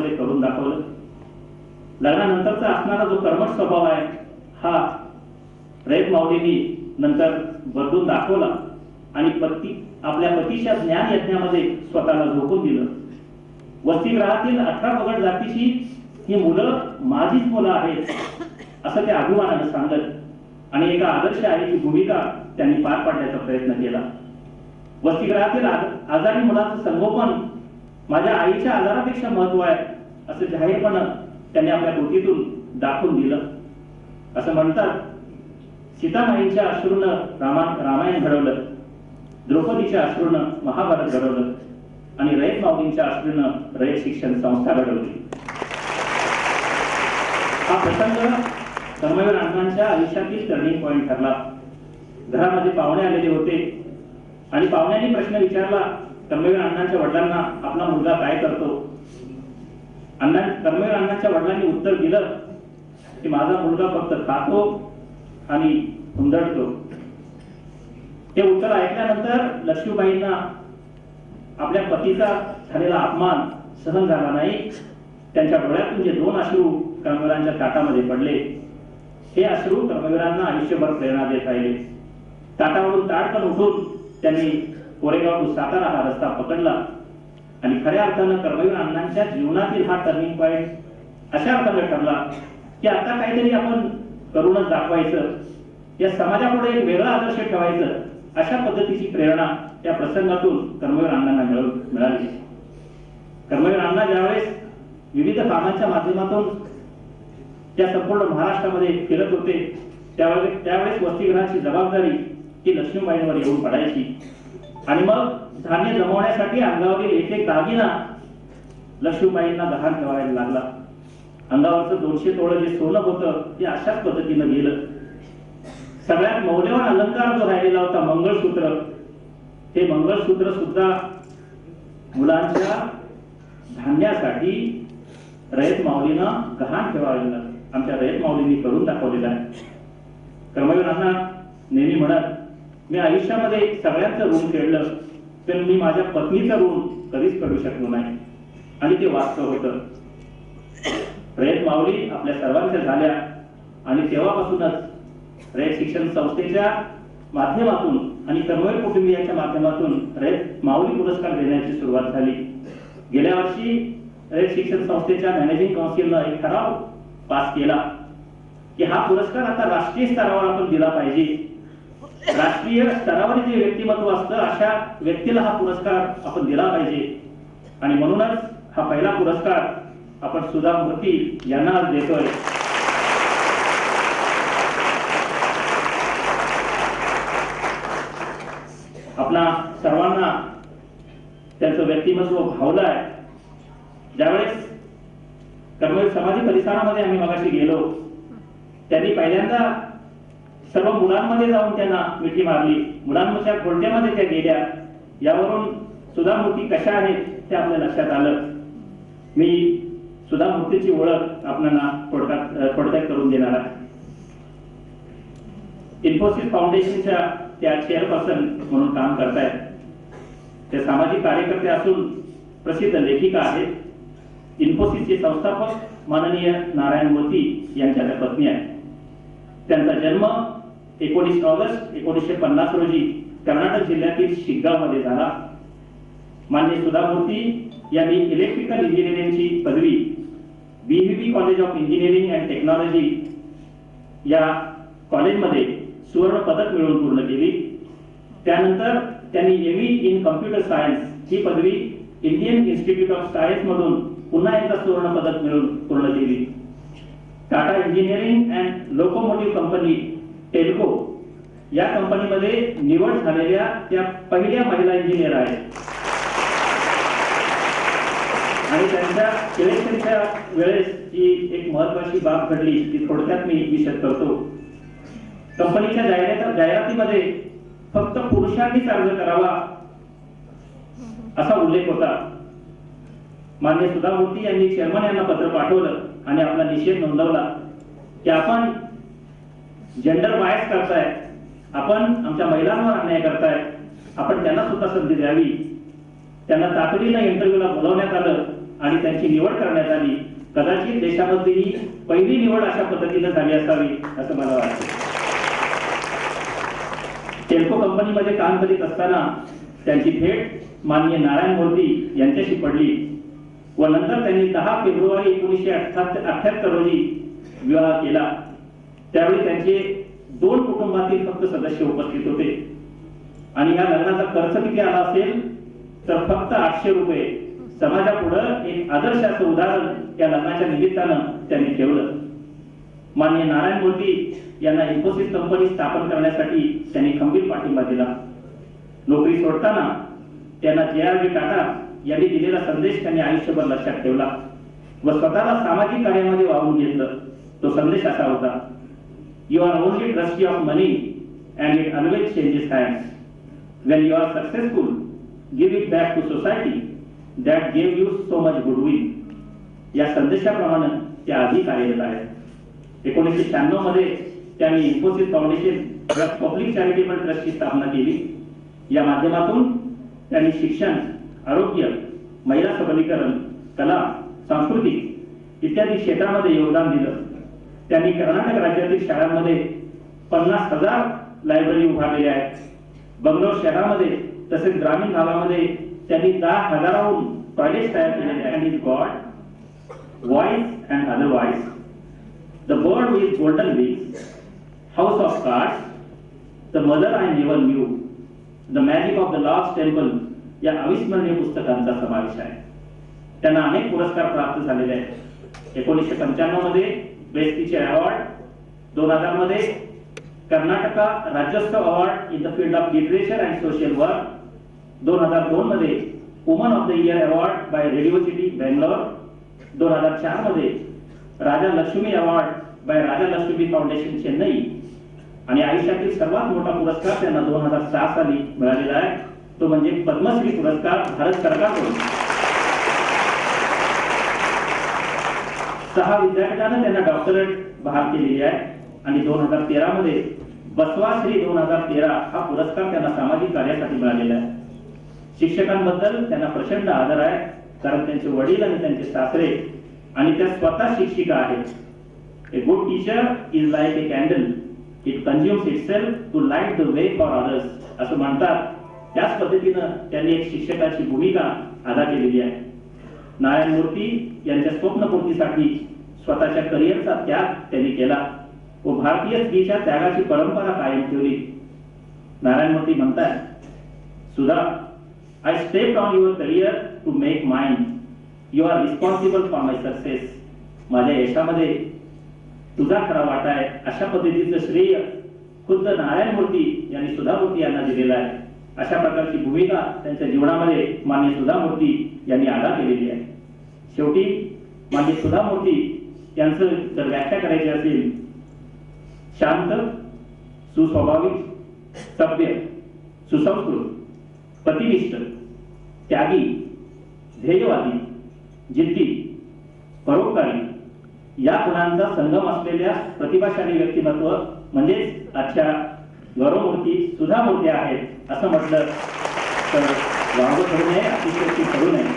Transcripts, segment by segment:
आयुष्यामध्ये करून दाखवलं. लग्नानंतरचा असणारा जो कर्मठ स्वभाव आहे हा रयत माऊलींनी नंतर बदलून दाखवला आणि पती आपल्या पतीच्या ज्ञान यज्ञामध्ये स्वतःला झोकून दिलं. वसतिगृहातील अठरा पगड जातीची ही मुलं माझीच मुलं आहेत असं ते अभिमानानं सांगत आणि एका आदर्श आईची भूमिका त्यांनी पार पाडण्याचा प्रयत्न केला. वसतिगृहातील आजारी मुलाचं संगोपन माझ्या आईच्या आजारापेक्षा महत्त्व आहे. असं जाहीरपणं त्यांनी आपल्या कृतीतून दाखवून दिलं. असं म्हणतात सीतामाईंच्या अश्रूनं रामा रामायण घडवलं द्रौपदीच्या अश्रूनं महाभारत घडवलं आणि रयत माऊलींच्या अश्रूनं रयत शिक्षण संस्था घडवली. हा प्रसंग कर्मवीर अण्णांच्या आयुष्यातील टर्निंग पॉइंट ठरला. घरामध्ये पाहुणे आलेले होते आणि पाहुण्यांनी प्रश्न विचारला कर्मवीर अण्णांच्या वडिलांना आपला मुलगा काय करतो? अण्णा कर्मवीर अण्णांच्या वडिलांनी उत्तर दिलं की माझा मुलगा फक्त खातो आणि हुंदडतो. हे उत्तर ऐकल्यानंतर लक्ष्मीबाईंना आपल्या पतीचा झालेला अपमान सहन झाला नाही. त्यांच्या डोळ्यातून जे दोन अश्रू कर्मवीरांच्या ताटामध्ये पडले हे अश्रू कर्मवीरांना आयुष्यभर प्रेरणा देत राहिले. ताटावरून ताडकन उठून त्यांनी कोरेगाव सातारा हा रस्ता पकडला. आणि खऱ्या अर्थानं कर्मवीर अण्णांच्या जीवनातील हा टर्निंग पॉइंट अशा अर्थानं ठरला की आता काहीतरी आपण करूनच दाखवायचं या समाजापुढे एक वेगळा आदर्श ठेवायचं अशा पद्धतीची प्रेरणा त्या प्रसंगातून कर्मवीर अण्णांना मिळव मिळाली. कर्मवीर अण्णा ज्यावेळेस विविध कामांच्या माध्यमातून त्या संपूर्ण महाराष्ट्रामध्ये फिरत होते त्यावेळेस त्यावेळेस वसतिगृहाची जबाबदारी ही लक्ष्मीबाईंवर येऊन पडायची. आणि मग धान्य जमवण्यासाठी अंगावरील एक एक दागिना लक्ष्मीबाईंना गहाण ठेवायला लागला. अंगावरचं दोनशे तोळं जे सोनं होतं ते अशाच पद्धतीनं गेलं. सगळ्यात मौल्यवान अलंकार जो राहिलेला होता मंगळसूत्र हे मंगळसूत्र सुद्धा मुलांच्या धान्यासाठी रयत माऊलीनं गहाण ठेवावे लागलं आमच्या रयत माऊलींनी करून दाखवलेलं आहे. कर्मवीरांना नेहमी म्हणत मी आयुष्यामध्ये सगळ्यांचं ऋण फेडलं तर मी माझ्या पत्नीचा ऋण कधीच करू शकलो नाही. आणि ते वास्तव होतं. रयत माऊली आपल्या सर्वांच्या झाल्या. आणि तेव्हापासूनच रयत शिक्षण संस्थेच्या माध्यमातून आणि कर्मवीर कुटुंबियांच्या माध्यमातून रयत माऊली पुरस्कार देण्याची सुरुवात झाली. गेल्या वर्षी रयत शिक्षण संस्थेच्या मॅनेजिंग काउन्सिलनं एक ठराव पास केला की हा पुरस्कार आता राष्ट्रीय स्तरावर आपण दिला पाहिजे. राष्ट्रीय स्तरावर जे व्यक्तिमत्व असतं अशा व्यक्तीला हा पुरस्कार आपण दिला पाहिजे. आणि म्हणूनच हा पहिला पुरस्कार आपण सुधा मूर्ती यांना आज देतोय. आपला सर्वांना त्यांचं व्यक्तिमत्व भावलं आहे ज्यावेळेस कर्मवीर समाधी परिसरामध्ये आम्ही मगाशी गेलो त्यांनी पहिल्यांदा सर्व मुलांमध्ये जाऊन त्यांना मिठी मारली. मुलांच्या घोडक्यामध्ये त्या गेल्या यावरून सुधा मूर्ती कशा आहेत ते आपल्या लक्षात आलं. मी सुधा मूर्तीची ओळख आपल्याला थोडक्यात थोडक्यात करून देणार आहे. इन्फोसिस फाउंडेशनच्या त्या चेअरपर्सन म्हणून काम करतायत. ते सामाजिक कार्यकर्ते असून प्रसिद्ध लेखिका आहेत. इन्फोसिसचे संस्थापक माननीय नारायण मोती यांच्या त्या पत्नी आहेत. त्यांचा जन्म एकोणीस ऑगस्ट एकोणीसशे पन्नास रोजी कर्नाटक जिल्ह्यातील शिगावमध्ये झाला. मान्य सुधामूर्ती यांनी इलेक्ट्रिकल इंजिनिअरिंगची पदवी BVB college of engineering and technology या कॉलेजमध्ये सुवर्ण पदक मिळवून पूर्ण केली. त्यानंतर त्यांनी एम इन कम्प्युटर सायन्स ही पदवी इंडियन इन्स्टिट्यूट ऑफ सायन्स मधून पुन्हा एकदा सुवर्ण पदक मिळवून पूर्ण केली. Tata engineering and locomotive company TELCO या कंपनीमध्ये निवड झालेल्या त्या पहिल्या महिला इंजिनियर आहेत. आणि त्यांच्या इलेक्शनच्या वेळेस जी एक महत्वाची बाब घडली ती थोडक्यात मी विषद करतो. कंपनीच्या जाहिरात जाहिरातीमध्ये फक्त पुरुषांनीच अर्ज करावा असा उल्लेख होता. मान्य सुधा मूर्ती यांनी चेअरमन यांना पत्र पाठवलं आणि आपला निषेध नोंदवला. की आपण जेंडर बायस करताय. आपण आमच्या महिलांवर अन्याय करताय. आपण त्यांना सुद्धा संधी द्यावी. त्यांना तातडीनं इंटरव्ह्यूला बोलावण्यात आलं आणि त्यांची निवड करण्यात आली. कदाचित देशामध्ये ही पहिली निवड अशा पद्धतीनं झाली असावी असं मला वाटतं. टेल्को कंपनीमध्ये काम करीत असताना त्यांची भेट माननीय नारायण मूर्ती यांच्याशी पडली. व नंतर त्यांनी दहा फेब्रुवारी एकोणीसशे अठ्याहत्तर रोजी विवाह केला. त्यावेळी त्यांचे दोन कुटुंबातील फक्त सदस्य उपस्थित होते. आणि या लग्नाचा खर्च किती आला असेल? तर फक्त आठशे रुपये. समाजापुढं एक आदर्श असं उदाहरण या लग्नाच्या निमित्तानं त्यांनी ठेवलं. माननीय नारायण मूर्ती यांना इन्फोसिस कंपनी स्थापन करण्यासाठी त्यांनी खंबीर पाठिंबा दिला. नोकरी सोडताना त्यांना जे आर बी टाटा यांनी दिलेला संदेश त्यांनी आयुष्यभर लक्षात ठेवला व स्वतःला सामाजिक कार्यामध्ये वाहून घेतलं. तो संदेश असा होता you are only trustee of money and it always changes hands. When you are successful give it back to society that gave you so much goodwill. या संदेशाप्रमाणे ते आधी कार्यरत आहेत एकोणीसशे शहाण्णवमध्ये त्यांनी इन्फोसिस फाउंडेशन पब्लिक चॅरिटेबल ट्रस्टची स्थापना केली या माध्यमातून त्यांनी शिक्षण आरोग्य महिला सबलीकरण कला सांस्कृतिक इत्यादी क्षेत्रामध्ये योगदान दिलं त्यांनी कर्नाटक राज्यातील शाळांमध्ये पन्नास हजार लायब्ररी उभारलेल्या आहेत. बंगलोर शहरामध्ये तसेच ग्रामीण भागामध्ये त्यांनी दहा हजाराहून टॉयलेट्स तयार केलेले and is god voice and otherwise the bird with golden wings house of cards the mother I never knew the magic of the lost temple या अविस्मरणीय पुस्तकांचा समावेश आहे. त्यांना अनेक पुरस्कार प्राप्त झालेले आहेत. एकोणीसशे पंच्याण्णवमध्ये बेस्टीचे अवॉर्ड. दोन हजारमध्ये Karnataka Rajyotsava award in the field of literature and social work. दोन हजार दोन मध्ये woman of the year award by radio city Bangalore. दोन हजार चारमध्ये Raja Lakshmi award by Raja Lakshmi foundation Chennai. आणि आयुष्यातील सर्वात मोठा पुरस्कार त्यांना दोन हजार सहा साली मिळालेला आहे. तो म्हणजे पद्मश्री पुरस्कार भारत सरकारकडून. सहा विद्यापीठानं त्यांना डॉक्टरेट बहाल केलेली आहे. आणि दोन हजार तेरा मध्ये बसवाश्री दोन हजार तेरा हा पुरस्कार त्यांना सामाजिक कार्यासाठी मिळालेला आहे. शिक्षकांबद्दल त्यांना प्रचंड आदर आहे कारण त्यांचे वडील आणि त्यांचे सासरे आणि त्या स्वतः शिक्षिका आहेत. A good teacher is like a candle it consumes itself to light the way for others असं म्हणतात. त्याच पद्धतीनं त्यांनी एक शिक्षकाची भूमिका अदा केलेली आहे. नारायण मूर्ती यांच्या स्वप्नपूर्तीसाठी स्वतःच्या करिअरचा त्याग त्यांनी केला व भारतीय स्त्रीच्या त्यागाची परंपरा कायम ठेवली. नारायण मूर्ती म्हणतात Sudha I step on your career to make mind you are responsible for my success माझ्या यशामध्ये तुझा खरा वाटा आहे. अशा पद्धतीचं श्रेय खुद्द नारायण मूर्ती यांनी सुधा मूर्ती यांना दिलेलं आहे. अशा प्रकारची भूमिका त्यांच्या जीवनामध्ये मान्य सुधा मूर्ती यांनी आदा केलेली आहे. शेवटी मान्य सुधा मूर्ती यांचं जर व्याख्या करायची असेल शांत सुस्वाभाविक सभ्य सुसंस्कृत प्रतिनिष्ठ त्यागी ध्येयवादी जिद्दी परोपकारी या गुणांचा संगम असलेल्या प्रतिभाशाली व्यक्तिमत्व म्हणजेच आजच्या गौरवमूर्ती सुधा मूर्ती आहेत असं म्हटलं तर वाघ करू नये अतिशयोक्ती करू नये.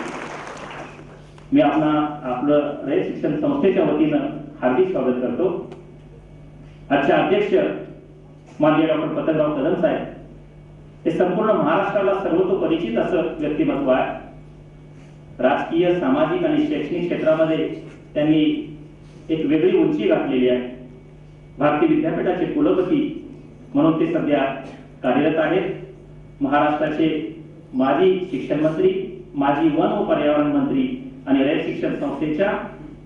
मी आपला आपलं रयत शिक्षण संस्थेच्या वतीनं हार्दिक स्वागत करतो. आजचे अध्यक्ष माननीय डॉक्टर पतंगराव कदम साहेब हे संपूर्ण महाराष्ट्राला सर्वतोपरिचित असं व्यक्तिमत्व आहे. राजकीय सामाजिक आणि शैक्षणिक क्षेत्रामध्ये त्यांनी एक वेगळी उंची गाठलेली आहे. भारतीय विद्यापीठाचे कुलपती म्हणून ते सध्या कार्यरत आहेत. महाराष्ट्राचे माजी शिक्षण मंत्री माजी वन व पर्यावरण मंत्री आणि रयत शिक्षण संस्थेच्या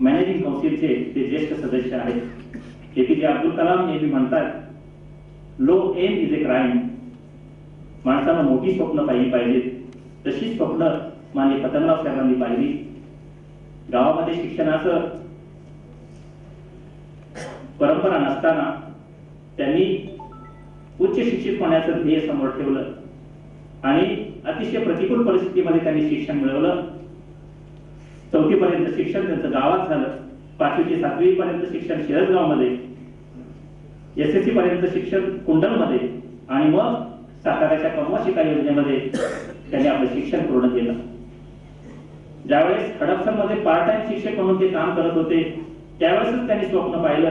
मॅनेजिंग काउन्सिलचे ते ज्येष्ठ सदस्य आहेत. एपीजे अब्दुल कलाम नेहमी म्हणतात low aim is a crime माणसानं मोठी स्वप्न पाहिली पाहिजेत. तशी स्वप्न मान्य पतंगराव साहेबांनी पाहिली. गावामध्ये शिक्षणाचं परंपरा नसताना त्यांनी उच्च शिक्षित होण्याचं ध्येय समोर ठेवलं आणि अतिशय प्रतिकूल परिस्थितीमध्ये त्यांनी शिक्षण मिळवलं. चौथीपर्यंत शिक्षण त्यांचं गावात झालं. पाचवी ते सातवी पर्यंत शिक्षण शिरसगावमध्ये. एस एस सी पर्यंत शिक्षण कुंडलमध्ये. आणि मग साताऱ्याच्या कमवा शिका योजनेमध्ये त्यांनी आपलं शिक्षण पूर्ण केलं. ज्यावेळेस हडपसरमध्ये पार्ट टाइम शिक्षक म्हणून ते काम करत होते त्यावेळेसच त्यांनी स्वप्न पाहिलं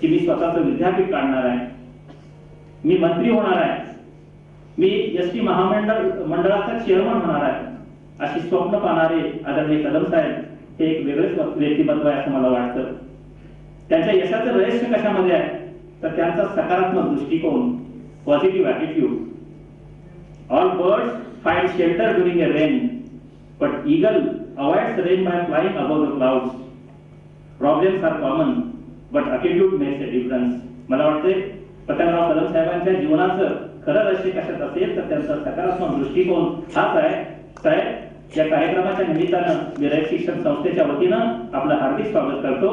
की मी स्वतःचं विद्यापीठ काढणार आहे. मी मंत्री होणार आहे. मी एस टी महामंडळ मंडळाचा चेअरमन होणार आहे. अशी स्वप्न पाहणारे आदरणीय कदम साहेब हे एक वेगळेच व्यक्तिमत्व आहे असं मला वाटतं. त्यांच्या यशाचं रहस्य कशामध्ये आहे? तर त्यांचा सकारात्मक दृष्टिकोन positive attitude all birds find shelter during a rain but eagle avoids rain by flying above the clouds problems are common but attitude makes a difference मला वाटते पतंगराव कदम साहेबांच्या जीवनाचं खरं रहस्य कशात असेल तर त्यांचा सकारात्मक दृष्टिकोन हाच आहे. साहेब या कार्यक्रमाच्या निमित्तानं मी रयत शिक्षण संस्थेच्या वतीनं आपलं हार्दिक स्वागत करतो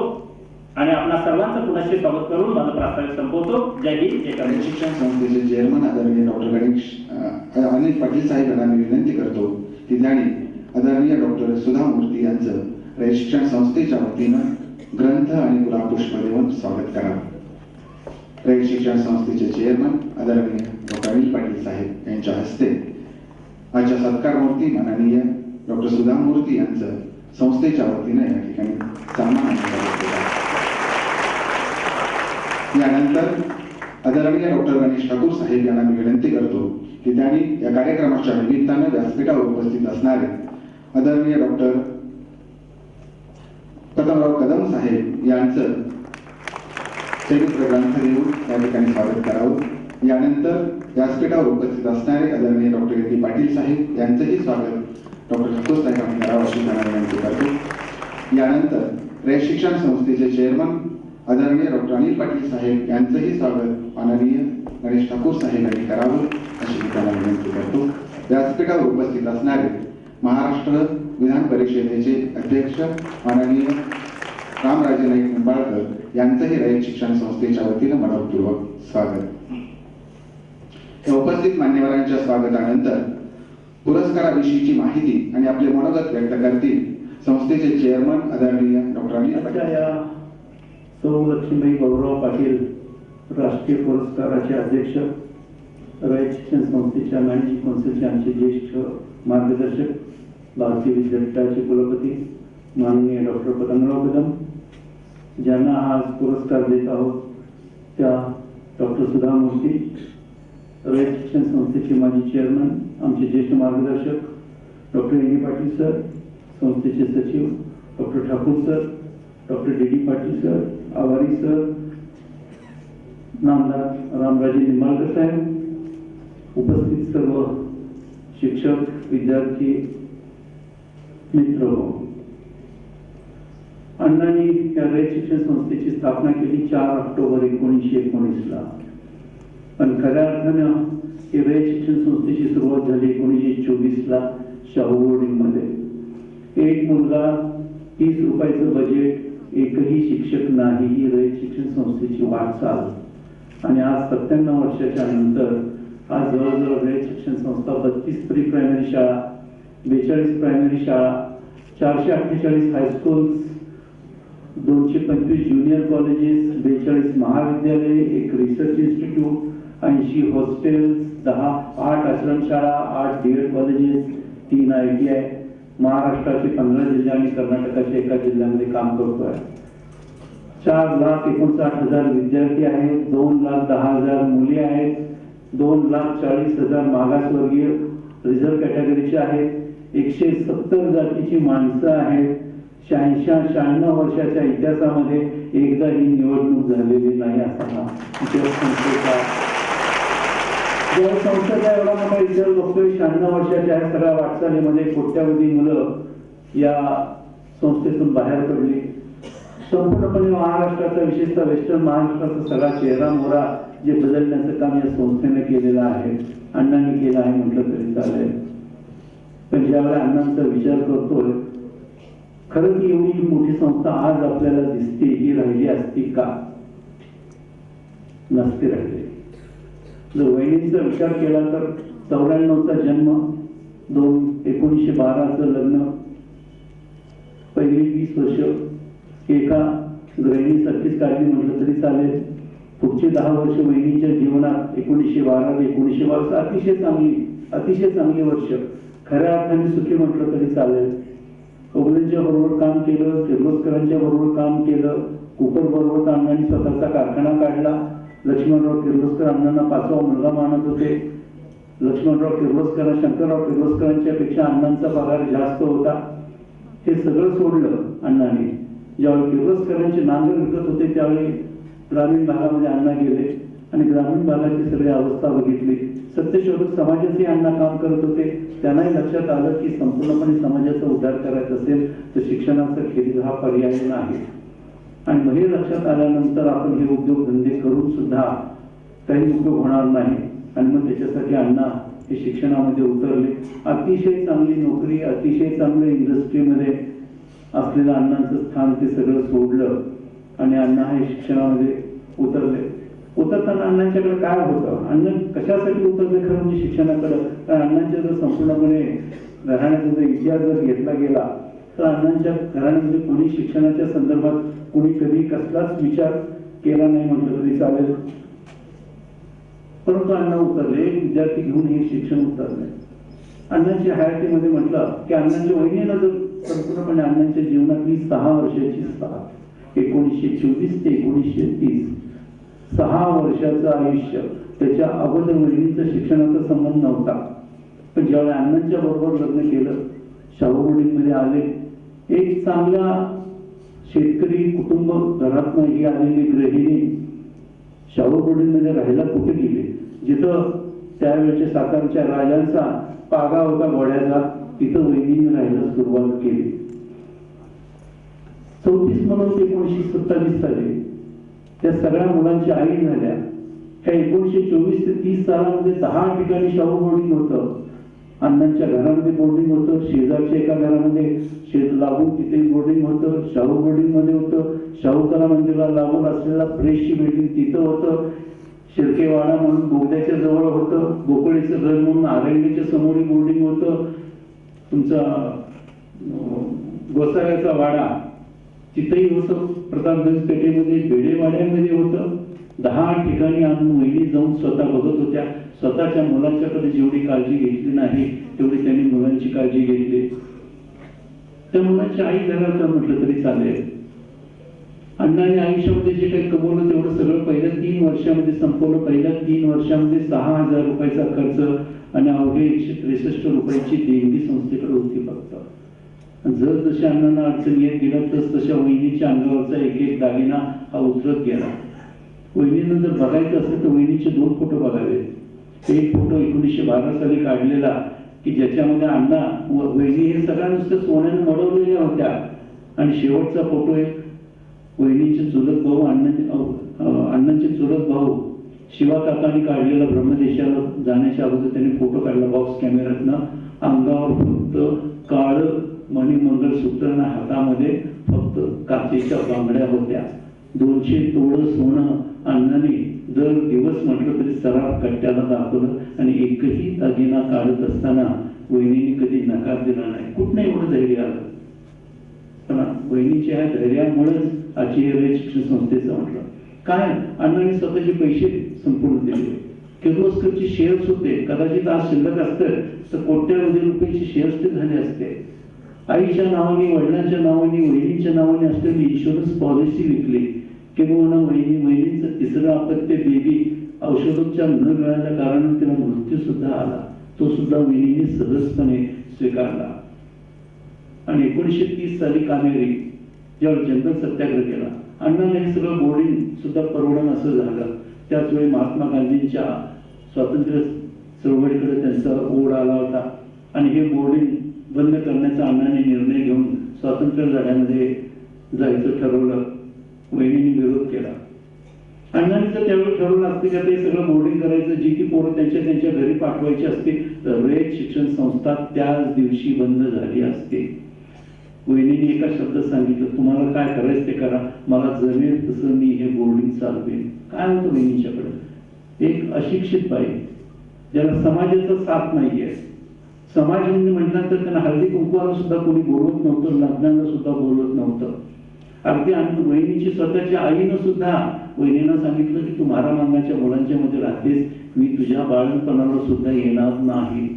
आणि आपणा सर्वांचं पुनश्च स्वागत करून माझं प्रास्ताविक संपवतो. जय हिंद जय शिक्षण संस्थेचे चेअरमन आदरणीय डॉक्टर गणेश अनिल पाटील साहेब यांना मी विनंती करतो. की त्यांनी आदरणीय डॉक्टर सुधा मूर्ती यांचं रयत शिक्षण संस्थेच्या वतीनं ग्रंथ आणि गुलाबपुष्प देऊन स्वागत करावं रयत शिक्षण संस्थेचे चेअरमन आदरणीय डॉक्टर अनिल पाटील साहेब यांच्या हस्ते आजच्या सत्कार मूर्ती माननीय डॉक्टर सुधा मूर्ती यांचं संस्थेच्या वतीनं या ठिकाणी सन्मान यानंतर आदरणीय डॉक्टर गणेश ठाकूर साहेब यांना मी विनंती करतो की त्यांनी या कार्यक्रमाच्या निमित्तानं व्यासपीठावर उपस्थित असणारे आदरणीय डॉक्टर कदमराव कदम साहेब यांचं चरित्र ग्रंथ देऊन या ठिकाणी स्वागत करावं. यानंतर व्यासपीठावर उपस्थित असणारे आदरणीय डॉक्टर ए पाटील साहेब यांचंही स्वागत डॉक्टर संतोष नाईक करावं अशी त्यांना विनंती करतो. यानंतर रयत शिक्षण संस्थेचे चेअरमन आदरणीय डॉक्टर अनिल पाटील साहेब यांचंही स्वागत माननीय गणेश ठाकूर साहेब यांनी करावं अशी मी त्यांना विनंती करतो. व्यासपीठावर उपस्थित असणारे महाराष्ट्र विधान परिषदेचे अध्यक्ष माननीय रामराजे नाईक निंबाळकर यांचंही रयत शिक्षण संस्थेच्या वतीनं मनपूर्वक स्वागत. उपस्थित मान्यवरांच्या स्वागतानंतर पुरस्काराविषयीची माहिती आणि आपले मनोगत व्यक्त करतील संस्थेचे चेअरमन आदरणीय डॉक्टर या सौ लक्ष्मीबाई गौरव पाटील राष्ट्रीय पुरस्काराचे अध्यक्ष रयत शिक्षण संस्थेच्या मॅनेजिंग कौन्सिलचे आमचे ज्येष्ठ मार्गदर्शक भारतीय विद्यापीठाचे कुलपती माननीय डॉक्टर पतंगराव कदम. ज्यांना आज पुरस्कार देत आहोत त्या डॉक्टर सुधा मूर्ती रयत शिक्षण संस्थेचे माजी चेअरमन आमचे ज्येष्ठ मार्गदर्शक doctor N D Patil sir संस्थेचे सचिव doctor Thakur sir doctor D D Patil sir Awari sir नामदार रामराजे निंबाळकर साहेब उपस्थित सर्व शिक्षक विद्यार्थी मित्र अण्णांनी या रयत शिक्षण संस्थेची स्थापना केली चार ऑक्टोबर एकोणीसशे एकोणीसला पण खऱ्या अर्थानं ही रयत शिक्षण संस्थेची सुरुवात झाली एकोणीसशे चोवीसला शाहू बोर्डिंगमध्ये एक मुलगा तीस रुपयाचं बजेट एकही शिक्षक नाही ही रयत शिक्षण संस्थेची वाटचाल. आणि आज सत्त्याण्णव वर्षाच्या नंतर आज जवळजवळ रयत शिक्षण संस्था बत्तीस प्री प्रायमरी शाळा बेचाळीस प्रायमरी शाळा चारशे अठ्ठेचाळीस हायस्कूल्स दोनशे पंचवीस ज्युनियर कॉलेजेस बेचाळीस महाविद्यालय एक रिसर्च इन्स्टिट्यूट ऐंशी हॉस्टेल्स दहा आठ आश्रमशाळा आठ डी एड कॉलेजेस तीन आय टी आय महाराष्ट्राचे पंधरा जिल्हे आणि कर्नाटकाच्या एका जिल्ह्यामध्ये काम करतोय. चार लाख एकोणसाठ हजार विद्यार्थी आहेत. दोन लाख दहा हजार मुली आहेत. दोन लाख चाळीस हजार मागासवर्गीय रिझर्व्ह कॅटेगरीचे आहेत. एकशे सत्तर जातीची माणसं आहेत. शहाऐंशी शहाण्णव वर्षाच्या इतिहासामध्ये एकदा ही निवडणूक झालेली नाही असा इतिहास संस्थेचा संस्थेचा एवढा मोठा बघतोय शहाण्णव वर्षाच्या ह्या सगळ्या वाटचालीमध्ये कोट्यावधी मुलं या संस्थेतून बाहेर पडली. संपूर्णपणे महाराष्ट्राचा विशेषतः वेस्टर्न महाराष्ट्राचा सगळा चेहरा मोहरा जे बदलण्याचं काम या संस्थेने केलेलं आहे अण्णांनी केलं आहे म्हटलं तरी चालेल. पण ज्यावेळेला अण्णांचा विचार करतोय खरं की एवढी मोठी संस्था आज आपल्याला दिसते ही राहिली असती का? नसती राहिली. जर वहिनीचा विचार केला तर चौऱ्याण्णवचा जन्म दोन एकोणीसशे बाराचं लग्न पहिली वीस वर्ष एका गृहिणीसारखीच काढली म्हटलं तरी चालेल. पुढचे दहा वर्ष वहिनीच्या जीवनात एकोणीसशे बारा ते एकोणीसशे बारा अतिशय चांगली अतिशय चांगली वर्ष. खऱ्या अर्थाने सुखी म्हटलं तरी चालेल. कबुलेंच्या बरोबर काम केलं किर्लोस्करांच्या बरोबर काम केलं कुकर बरोबर अण्णांनी स्वतःचा कारखाना काढला. लक्ष्मणराव किर्लोस्कर अण्णांना पाचवा मुलगा मानत होते. लक्ष्मणराव किर्लोस्कर शंकरराव किर्लोस्करांच्या पेक्षा अण्णांचा पगार जास्त होता. हे सगळं सोडलं अण्णांनी. ज्यावेळी किर्लोस्करांचे नांगर विकत होते त्यावेळी ग्रामीण भागामध्ये अण्णा गेले आणि ग्रामीण भागाची सगळी अवस्था बघितली. सत्यशोधक समाजाचे अण्णा काम करत होते. त्यांनाही लक्षात आलं की संपूर्णपणे समाजाचा उद्धार करायचा असेल तर शिक्षणाचा खेळ हा पर्याय नाही. आणि मग हे लक्षात आल्यानंतर आपण हे उद्योगधंदे करून सुद्धा काही उपयोग होणार नाही. आणि मग त्याच्यासाठी अण्णा हे शिक्षणामध्ये उतरले. अतिशय चांगली नोकरी अतिशय चांगलं इंडस्ट्रीमध्ये असलेलं अण्णांचं स्थान ते सगळं सोडलं. आणि अण्णा हे शिक्षणामध्ये उतरले. उतरताना अण्णांच्याकडे काय होतं? अण्णा कशासाठी उतरले खरं म्हणजे शिक्षणाकडं? कारण अण्णांच्या जर संपूर्णपणे घराण्याचा जर इतिहास जर घेतला गेला तर अण्णांच्या घराण्यामध्ये कोणी शिक्षणाच्या संदर्भात कोणी कधी कसलाच विचार केला नाही म्हटलं तरी चालेल. परंतु अण्णा उतरले विद्यार्थी घेऊन हे शिक्षण उतरले. अण्णांच्या हयातीमध्ये म्हटलं की अण्णांच्या वहिनीला जर संपूर्णपणे अण्णांच्या जीवनातली सहा वर्षाची सहा एकोणीसशे चोवीस ते एकोणीसशे तीस सहा वर्षाचं आयुष्य त्याच्या अगोदर वहिनीचा शिक्षणाचा संबंध नव्हता. पण ज्यावेळी अण्णांच्या बरोबर लग्न केलं शाहू बोर्डिंगमध्ये आले एक चांगला शेतकरी कुटुंब घरात ही आलेली गृहिणी शाहू राहायला कुठे गेले? जिथं त्यावेळेच्या सातारच्या राजांचा पागा होता घोड्याचा तिथं वहिनीने राहायला सुरुवात केली. चौतीस म्हणून एकोणीशे सत्तावीस साली. त्या सगळ्या मुलांची आई झाल्या. त्या एकोणीशे चोवीस ते तीस सालामध्ये दहा ठिकाणी शाहू बोर्डिंग होतं. अण्णांच्या घरामध्ये बोर्डिंग होतं शेजारच्या एका घरामध्ये शेत लागून तिथे बोर्डिंग होतं शाहू बोर्डिंगमध्ये होतं शाहूकला मंदिराला लागून असलेला फ्रेशची बिल्डिंग तिथं होतं. शिरकेवाडा म्हणून बोगद्याच्या जवळ होतं गोकुळीचं घर म्हणून आरंगीच्या समोर बोर्डिंग होतं. तुमचा गोसाव्याचा वाडा. तिथेही होतं प्रतापगंज पेठेमध्ये बेडेवाड्यामध्ये होतं. दहा ठिकाणी आणून वहिनी जाऊन स्वतः बघत होत्या. स्वतःच्या मुलांच्याकडे जेवढी काळजी घेतली नाही तेवढी त्यांनी मुलांची काळजी घेतली. त्या मुलांची आई घरात म्हटलं तरी चालेल. अण्णाने आयुष्यामध्ये जे काही कमवलं तेवढं सगळं पहिल्या तीन वर्षामध्ये संपवलं. पहिल्या तीन वर्षामध्ये सहा हजार रुपयाचा खर्च आणि अवघे एकशे त्रेसष्ट रुपयाची देणगी संस्थेकडे होती फक्त. जर जशा अण्णांना अडचण येत गेला तस तशा वहिनीच्या अंगावरचा एक एक दागिना हा उतरत गेला. वहिनीनं जर बघायचं असेल तर वहिनीचे दोन फोटो बघावे. एक फोटो एकोणीसशे बारा साली काढलेला की ज्याच्यामध्ये अण्णा व वहिनी हे सगळ्या नुसतं सोन्याने मडवलेल्या होत्या. आणि शेवटचा फोटो एक वहिनीचे चुलत भाऊ अण्णा अण्णांचे चुलत भाऊ शिवा काढलेला ब्रह्मदेशाला जाण्याच्या अगोदर त्यांनी फोटो काढला बॉक्स कॅमेऱ्यातनं अंगावर फक्त काळ मणी मंगळसूत्र हातामध्ये फक्त काचेच्या बांगड्या होत्या. दोनशे तोड सोनं अण्णाने दर दिवस म्हटलं तरी सराफ कट्ट्याला दाखवलं आणि एकही दागिना काढत असताना वहिनीने कधी नकार दिला नाही. कुठनं एवढं धैर्य आलं? पण वहिनीच्या ह्या धैर्यामुळेच आजची शिक्षण संस्थेचं म्हटलं. काय? अण्णाने स्वतःचे पैसे संपूर्ण दिले. किर्लोस्करचे शेअर्स होते. कदाचित आज शिल्लक असतं तर कोट्यावधी रुपयाचे शेअर्स ते झाले असते. आईच्या नावाने वडिलांच्या नावाने वहिनीच्या नावाने असलेली इन्शुरन्स पॉलिसी विकली. किंवा वहिनी वहिनीचं तिसरं अपत्य बेबी औषधोपचार न मिळाल्या कारणाने तिला मृत्यू सुद्धा आला. तो सुद्धा वहिनीने सहजपणे स्वीकारला. आणि एकोणीसशे तीस साली कामेरी ज्यावेळी जंगल सत्याग्रह केला. अण्णाने हे सगळं बोर्डिंग सुद्धा परवडण असं झालं. त्याच वेळी महात्मा गांधींच्या स्वातंत्र्य चळवळीकडे त्यांचा ओढ आला होता. आणि हे बोर्डिंग बंद करण्याचा अण्णाने निर्णय घेऊन स्वातंत्र्य लढ्यामध्ये जायचं ठरवलं. अण्णांनी त्यावेळी ठरवलं असते का ते सगळं बोर्डिंग करायचं जी की पोरं त्यांच्या त्यांच्या घरी पाठवायची असते. रयत शिक्षण संस्था त्याच दिवशी बंद झाली असते. वहिनीने एका शब्दात सांगितलं तुम्हाला काय करायचं ते करा. मला जमेल तसं मी हे बोर्डिंग चालवेन. काय होतं वहिनीच्याकडे? एक अशिक्षित बाई ज्याला समाजाचा साथ नाहीये. समाज म्हणजे म्हटल्यानंतर त्यांना हळदी कुंकवाला सुद्धा कोणी बोलवत नव्हतं लग्नाला सुद्धा बोलवत नव्हतं. अगदी आणि वहिनीची स्वतःच्या आईनं सुद्धा वहिनीनं सांगितलं की तू मारा मांगाच्या मुलांच्या मध्ये राहतेस मी तुझ्या बाळणपणाला सुद्धा येणार नाही.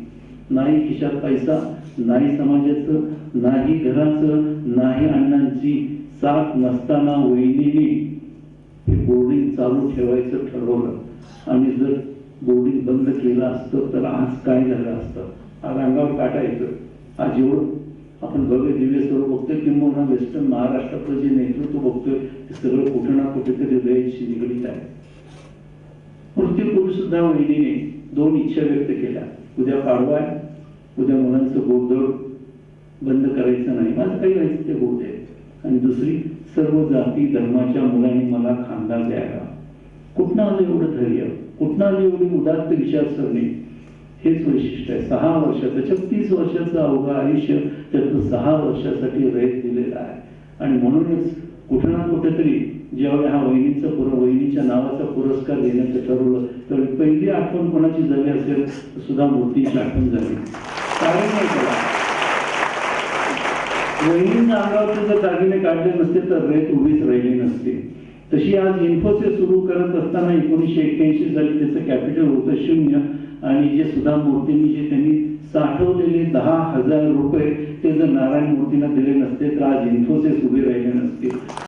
नाही खिशात पैसा नाही समाजाचं नाही घराचं नाही अण्णांची साथ नसताना वहिनीने हे बोर्डिंग चालू ठेवायचं ठरवलं. आणि जर बोर्डिंग बंद केलं असतं तर आज काय झालं असतं? आज अंगावर काटायचं येतं. आज एवढं आपण भव्य दिव्य स्वरूप बघतोय किंवा वेस्टर्न महाराष्ट्रातलं जे नेतृत्व बघतोय ते सगळं कुठे ना कुठेतरी हृदयाशी निगडीत आहे. मृत्यूपूर्वी सुद्धा वहिनीने दोन इच्छा व्यक्त केल्या. उद्या पाडवा आहे उद्या मुलांचं गोडधोड बंद करायचं नाही. माझं काही व्हायचं ते होऊ दे. आणि दुसरी सर्व जाती धर्माच्या मुलांनी मला खानदार द्यायला. कुठनं आलं एवढं धैर्य? कुठनं आलं एवढी उदात्त विचारसरणी? हेच वैशिष्ट्य आहे. सहा वर्षाचं छत्तीस वर्षाचं अवघं आयुष्य त्यातून सहा वर्षासाठी रयत दिलेलं आहे. आणि म्हणूनच कुठं ना कुठेतरी ज्यावेळी हा वहिनीचा पुर वहिनीच्या नावाचा पुरस्कार देण्याचं ठरवलं तर पहिली आठवण कोणाची झाली असेल सुद्धा मूर्तीची आठवण झाली. कारण नाही त्याला वहिनीच्या अंगावरचे जर दागिने काढले नसते तर रेत उभीच राहिली नसते. तशी आज इन्फोसिस सुरू करत असताना एकोणीसशे एक्क्याऐंशी साली त्याचं कॅपिटल होतं शून्य आणि जे सुधा मूर्तींनी जे त्यांनी साठवलेले दहा हजार रुपये ते जर नारायण मूर्तींना दिले नसते तर आज इन्फोसिस उभे राहिले नसते.